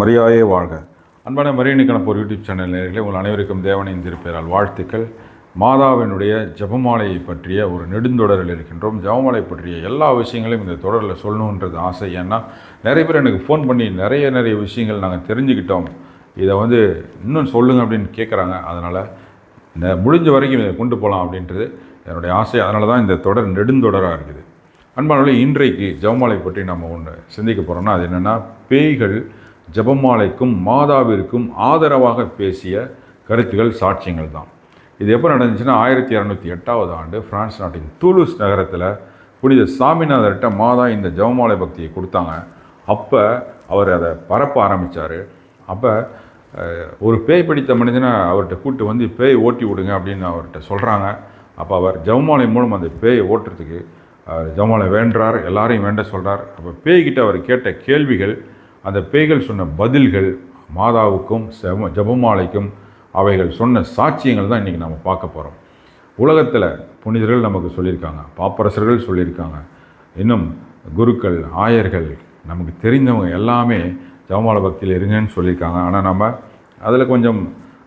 மரியாயே வாழ்க. அன்பான மரியணி கணப்போர் யூடியூப் சேனல் நேர்களை உங்கள் அனைவருக்கும் தேவனின் திருப்பெயரால் வாழ்த்துக்கள். மாதாவினுடைய ஜபமாலையை பற்றிய ஒரு நெடுந்தொடரில் இருக்கின்றோம். ஜெபமாலை பற்றிய எல்லா விஷயங்களையும் இந்த தொடரில் சொல்லணுன்றது ஆசை. ஏன்னா நிறைய பேர் எனக்கு ஃபோன் பண்ணி நிறைய நிறைய விஷயங்கள் நாங்கள் தெரிஞ்சுக்கிட்டோம். இதை வந்து இன்னும் சொல்லுங்க அப்படின்னு கேட்குறாங்க அதனால் முடிஞ்ச வரைக்கும் இதை கொண்டு போகலாம் அப்படின்றது என்னுடைய ஆசை. அதனால தான் இந்த தொடர் நெடுந்தொடராக இருக்குது. அன்பானவர்களே இன்றைக்கு ஜெபமாலை பற்றி நம்ம ஒன்று சிந்திக்க போகிறோம்னா அது என்னென்னா பேய்கள் ஜபமாலைக்கும் மாதாவிற்கும் ஆதரவாக பேசிய கருத்துகள் சாட்சியங்கள் தான். இது எப்போ நடந்துச்சுன்னா ஆயிரத்தி இரநூத்தி எட்டாவது ஆண்டு பிரான்ஸ் நாட்டின் தூலூஸ் நகரத்தில் புனித சாமிநாதர்கிட்ட மாதா இந்த ஜபமாலை பக்தியை கொடுத்தாங்க. அப்போ அவர் அதை பரப்ப ஆரம்பித்தார் அப்போ ஒரு பேய் பிடித்த மனிதனை அவர்கிட்ட கூட்டு வந்து பேய் ஓட்டி விடுங்க அப்படின்னு அவர்கிட்ட சொல்கிறாங்க அப்போ அவர் ஜெபமாலை மூலம் அந்த பேயை ஓட்டுறதுக்கு அவர் ஜெபமாலை வேண்டுறார் எல்லாரையும் வேண்ட சொல்கிறார் அப்போ பேய்கிட்ட அவர் கேட்ட கேள்விகள் அந்த பேய்கள் சொன்ன பதில்கள் மாதாவுக்கும் செம ஜெபமாலைக்கும் அவைகள் சொன்ன சாட்சியங்கள் தான் இன்றைக்கி நம்ம பார்க்க போகிறோம் உலகத்தில் புனிதர்கள் நமக்கு சொல்லியிருக்காங்க பாப்பரசர்கள் சொல்லியிருக்காங்க. இன்னும் குருக்கள் ஆயர்கள் நமக்கு தெரிந்தவங்க எல்லாமே ஜபமால பக்தியில் இருங்கன்னு சொல்லியிருக்காங்க. ஆனால் நம்ம அதில் கொஞ்சம்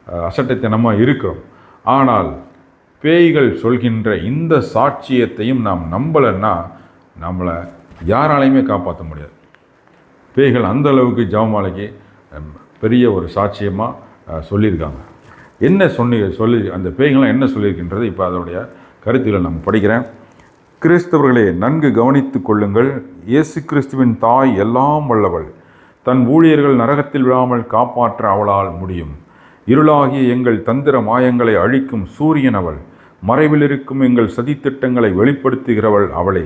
அசட்டத்தனமாக அசட்டைத்தனமாக இருக்கிறோம். ஆனால் பேய்கள் சொல்கின்ற இந்த சாட்சியத்தையும் நாம் நம்பலைன்னா நம்மளை யாராலையுமே காப்பாற்ற முடியாது. பேய்கள் அந்த அளவுக்கு ஜவமாலைக்கு பெரிய ஒரு சாட்சியமாக சொல்லியிருக்காங்க. என்ன சொன்னி சொல்லி அந்த பேய்கள்லாம் என்ன சொல்லியிருக்கின்றது இப்போ அதனுடைய கருத்துக்களை நம்ம படிக்கிறேன். கிறிஸ்தவர்களே நன்கு கவனித்து கொள்ளுங்கள். இயேசு கிறிஸ்துவின் தாய் எல்லாம் வல்லவள். தன் ஊழியர்கள் நரகத்தில் விழாமல் காப்பாற்ற அவளால் முடியும். இருளாகிய எங்கள் தந்திர மாயங்களை அழிக்கும் சூரியன் அவள். மறைவில் இருக்கும் எங்கள் சதித்திட்டங்களை வெளிப்படுத்துகிறவள் அவளே.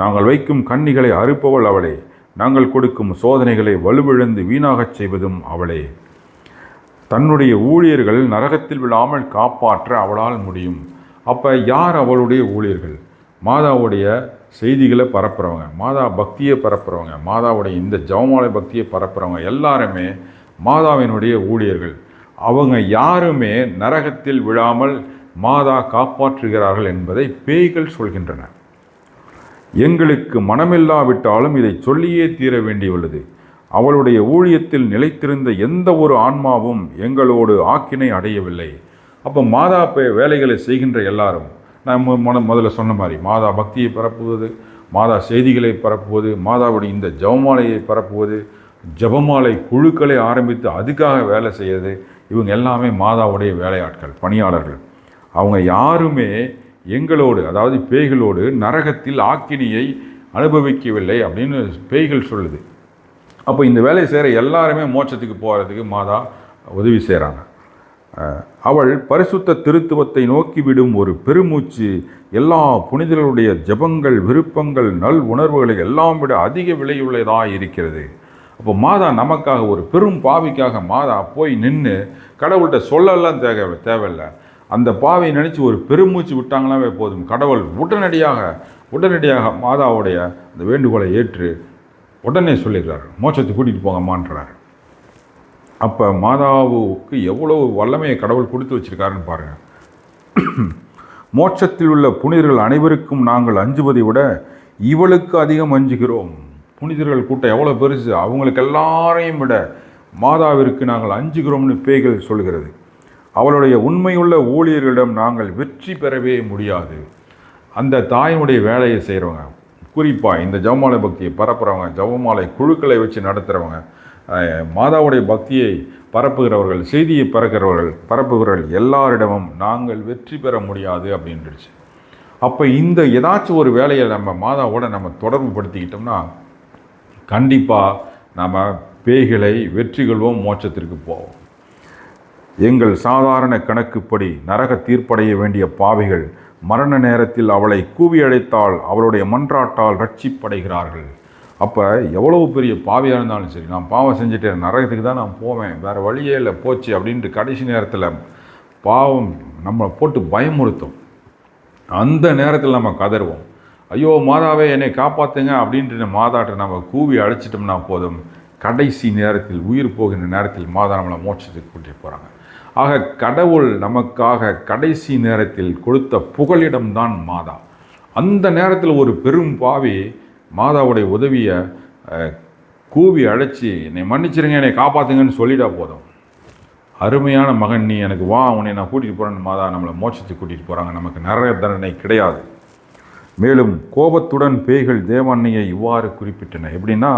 நாங்கள் வைக்கும் கன்னிகளை அறுப்பவள் அவளே. நாங்கள் கொடுக்கும் சோதனைகளை வலுவிழந்து வீணாகச் செய்வதும் அவளே. தன்னுடைய ஊழியர்கள் நரகத்தில் விழாமல் காப்பாற்ற அவளால் முடியும். அப்போ யார் அவளுடைய ஊழியர்கள்? மாதாவுடைய செய்திகளை பரப்புகிறவங்க மாதா பக்தியை பரப்புகிறவங்க மாதாவுடைய இந்த ஜெபமாலை பக்தியை பரப்புகிறவங்க எல்லாருமே மாதாவினுடைய ஊழியர்கள். அவங்க யாருமே நரகத்தில் விழாமல் மாதா காப்பாற்றுகிறார்கள் என்பதை பேய்கள் சொல்கின்றன எங்களுக்கு மனமில்லாவிட்டாலும் இதை சொல்லியே தீர வேண்டியுள்ளது. அவளுடைய ஊழியத்தில் நிலைத்திருந்த எந்த ஒரு ஆன்மாவும் எங்களோடு ஆக்கினை அடையவில்லை. அப்போ மாதா பே- வேலைகளை செய்கின்ற எல்லாரும் நான் மு- முதல்ல சொன்ன மாதிரி மாதா பக்தியை பரப்புவது மாதா செய்திகளை பரப்புவது மாதாவுடைய இந்த ஜெபமாலையை பரப்புவது ஜெபமாலை குழுக்களை ஆரம்பித்து அதுக்காக வேலை செய்யறது இவங்க எல்லாமே மாதாவுடைய வேலையாட்கள் பணியாளர்கள். அவங்க யாருமே எங்களோடு அதாவது பேய்களோடு நரகத்தில் ஆக்கினியை அனுபவிக்கவில்லை அப்படின்னு பேய்கள் சொல்லுது. அப்போ இந்த வேலையை செய்கிற எல்லாருமே மோட்சத்துக்கு போகிறதுக்கு மாதா உதவி செய்கிறாங்க அவள் பரிசுத்த திருத்துவத்தை நோக்கி விடும் ஒரு பெருமூச்சு எல்லா புனிதர்களுடைய ஜெபங்கள் விருப்பங்கள் நல் உணர்வுகளை எல்லாம் விட அதிக விலையுள்ளதாக இருக்கிறது. அப்போ மாதா நமக்காக ஒரு பெரும் பாவிக்காக மாதா போய் நின்று கடவுள்கிட்ட சொல்லலாம் தேவை தேவையில்லை. அந்த பாவையை நினச்சி ஒரு பெருமூச்சு விட்டாங்களாவே போதும். கடவுள் உடனடியாக உடனடியாக மாதாவுடைய அந்த வேண்டுகோளை ஏற்று உடனே சொல்லிடுறார் மோட்சத்தை கூட்டிகிட்டு போங்கம்மான்றார். அப்போ மாதாவுக்கு எவ்வளோ வல்லமையை கடவுள் கொடுத்து வச்சிருக்காருன்னு பாருங்கள் மோட்சத்தில் உள்ள புனிதர்கள் அனைவருக்கும் நாங்கள் அஞ்சுவதை விட இவளுக்கு அதிகம் அஞ்சுகிறோம். புனிதர்கள் கூட்டம் எவ்வளோ பெருசு. அவங்களுக்கு எல்லாரையும் விட மாதாவிற்கு நாங்கள் அஞ்சுகிறோம்னு பேய்கள் சொல்கிறது அவளுடைய உண்மையுள்ள ஊழியர்களிடம் நாங்கள் வெற்றி பெறவே முடியாது. அந்த தாயினுடைய வேலையை செய்கிறவங்க குறிப்பாக இந்த ஜவமாலை பக்தியை பரப்புகிறவங்க ஜவமாலை குழுக்களை வச்சு நடத்துகிறவங்க மாதாவுடைய பக்தியை பரப்புகிறவர்கள் செய்தியை பறக்கிறவர்கள் பரப்புகிறவர்கள் எல்லாரிடமும் நாங்கள் வெற்றி பெற முடியாது அப்படின்றுச்சு. அப்போ இந்த ஏதாச்சும் ஒரு வேலையை நம்ம மாதாவோட நம்ம தொடர்பு படுத்திக்கிட்டோம்னா கண்டிப்பாக நம்ம பேய்களை வெற்றி கொள்வோம் மோட்சத்திற்கு போவோம். எங்கள் சாதாரண கணக்குப்படி நரக தீர்ப்படைய வேண்டிய பாவிகள் மரண நேரத்தில் அவளை கூவி அழைத்தால் அவளுடைய மன்றாட்டால் ரட்சிப்படைகிறார்கள். அப்போ எவ்வளவு பெரிய பாவியாக இருந்தாலும் சரி நான் பாவம் செஞ்சுட்டேன் நரகத்துக்கு தான் நான் போவேன் வேறு வழியே இல்லை போச்சு அப்படின்ட்டு கடைசி நேரத்தில் பாவம் நம்மளை போட்டு பயமுறுத்தும். அந்த நேரத்தில் நம்ம கதறுவோம். ஐயோ மாதாவே என்னை காப்பாற்றுங்க அப்படின்ட்டு மாதாட்டை நம்ம கூவி அழைச்சிட்டோம்னா போதும். கடைசி நேரத்தில் உயிர் போகின்ற நேரத்தில் மாதா நம்மளை மோட்சத்துக்கு கூட்டிகிட்டு போகிறாங்க ஆக கடவுள் நமக்காக கடைசி நேரத்தில் கொடுத்த புகலிடம்தான் மாதா. அந்த நேரத்தில் ஒரு பெரும் பாவி மாதாவுடைய உதவியை கூவி அழைச்சி என்னை மன்னிச்சிருங்க என்னை காப்பாற்றுங்கன்னு சொல்லிட்டா போதும். அருமையான மகன் நீ எனக்கு வா உன்னை நான் கூட்டிகிட்டு போகிறேன்னு மாதா நம்மளை மோட்சத்துக்கு கூட்டிகிட்டு போகிறாங்க நமக்கு நிறைய தண்டனை கிடையாது. மேலும் கோபத்துடன் பேய்கள் தேவன்னையை இவ்வாறு குறிப்பிட்டன. எப்படின்னா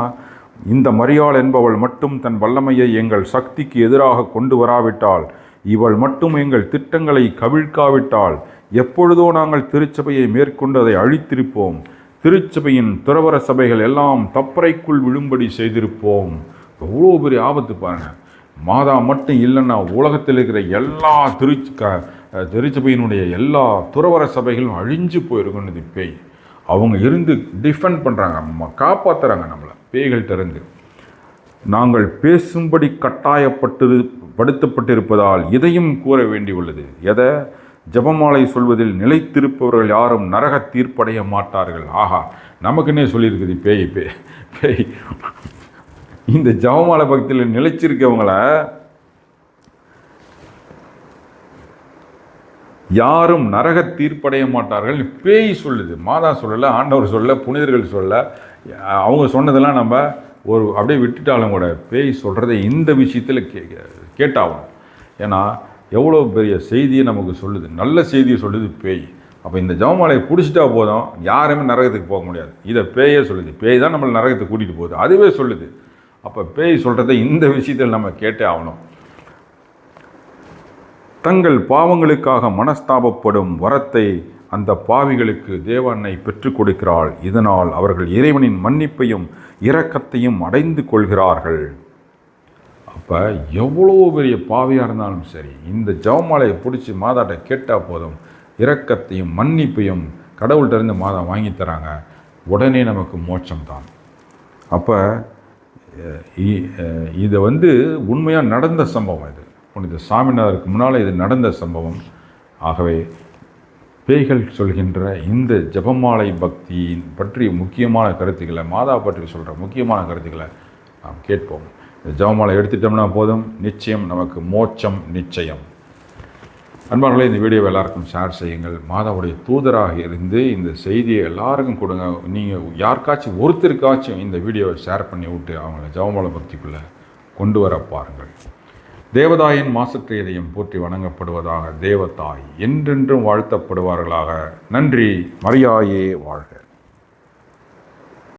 இந்த மரியாள் என்பவள் மட்டும் தன் வல்லமையை எங்கள் சக்திக்கு எதிராக கொண்டு வராவிட்டால் இவள் மட்டும் எங்கள் திட்டங்களை கவிழ்க்காவிட்டால் எப்பொழுதோ நாங்கள் திருச்சபையை மேற்கொண்டு அதை அழித்திருப்போம். திருச்சபையின் துறவர சபைகள் எல்லாம் தப்பறைக்குள் விழும்படி செய்திருப்போம். எவ்வளோ பெரிய ஆபத்து பாருங்க. மாதா மட்டும் இல்லைன்னா உலகத்தில் இருக்கிற எல்லா திருச்சி க திருச்சபையினுடைய எல்லா துறவர சபைகளும் அழிஞ்சு போயிருக்குன்னு பேய். அவங்க இருந்து டிஃபெண்ட் பண்ணுறாங்க காப்பாற்றுறாங்க நம்மளை. பேய்கள்கிட்ட இருந்து. நாங்கள் பேசும்படி கட்டாயப்பட்டு படுத்தப்பட்டிருப்பதால் இதையும் கூற வேண்டியுள்ளது. எதை? ஜெபமாலை சொல்வதில் நிலைத்திருப்பவர்கள் யாரும் நரக தீர்ப்படைய மாட்டார்கள். ஆஹா நமக்குன்னே சொல்லியிருக்குது பேய் பேய் பேய். இந்த ஜெபமாலை பக்தியில் நிலைச்சிருக்கவங்கள யாரும் நரக தீர்ப்படைய மாட்டார்கள் பேய் சொல்லுது. மாதா சொல்லலை ஆண்டவர் சொல்ல புனிதர்கள் சொல்ல அவங்க சொன்னதெல்லாம் நம்ம ஒரு அப்படியே விட்டுட்டாலும் கூட பேய் சொல்கிறத இந்த விஷயத்தில் கே கேட்டாகணும். ஏன்னா எவ்வளோ பெரிய செய்தியை நமக்கு சொல்லுது. நல்ல செய்தியை சொல்லுது பேய். அப்போ இந்த ஜவமாலையை பிடிச்சிட்டா போதும். யாருமே நரகத்துக்கு போக முடியாது. இதை பேயே சொல்லுது. பேய் தான் நம்மளை நரகத்துக்கு கூட்டிகிட்டு போகுது. அதுவே சொல்லுது. அப்போ பேய் சொல்கிறத இந்த விஷயத்தில் நம்ம கேட்டே ஆகணும். தங்கள் பாவங்களுக்காக மனஸ்தாபப்படும் வரத்தை அந்த பாவிகளுக்கு தேவன்னை பெற்றுக் கொடுக்கிறாள். இதனால் அவர்கள் இறைவனின் மன்னிப்பையும் இரக்கத்தையும் அடைந்து கொள்கிறார்கள். அப்போ எவ்வளோ பெரிய பாவியாக இருந்தாலும் சரி இந்த ஜவமாலையை பிடிச்சி மாதாட்ட கேட்டால் போதும். இரக்கத்தையும் மன்னிப்பையும் கடவுள்கிட்ட இருந்து மாதா வாங்கி தராங்க. உடனே நமக்கு மோட்சம் தான் அப்போ இதை வந்து உண்மையாக நடந்த சம்பவம் இது. புனித சாமிநாதருக்கு முன்னால் இது நடந்த சம்பவம். ஆகவே பேய்கள் சொல்கின்ற இந்த ஜபமாலை பக்தியின் பற்றிய முக்கியமான கருத்துக்களை மாதா பற்றி சொல்கிற முக்கியமான கருத்துக்களை நாம் கேட்போம். இந்த ஜபமாலை எடுத்துட்டோம்னா போதும். நிச்சயம் நமக்கு மோட்சம் நிச்சயம். அன்பார்களே இந்த வீடியோவை எல்லாருக்கும் ஷேர் செய்யுங்கள். மாதாவுடைய தூதராக இருந்து இந்த செய்தியை எல்லாருக்கும் கொடுங்க. நீங்கள் யாருக்காச்சும் ஒருத்தருக்காச்சும் இந்த வீடியோவை ஷேர் பண்ணி விட்டு அவங்கள ஜபமாலை பக்திக்குள்ளே கொண்டு வர பாருங்கள். தேவதாயின் மாசற்ற போற்றி வணங்கப்படுவதாக தேவதாய் என்றென்றும் வாழ்த்தப்படுவார்களாக. நன்றி. மரியாயே வாழ்க.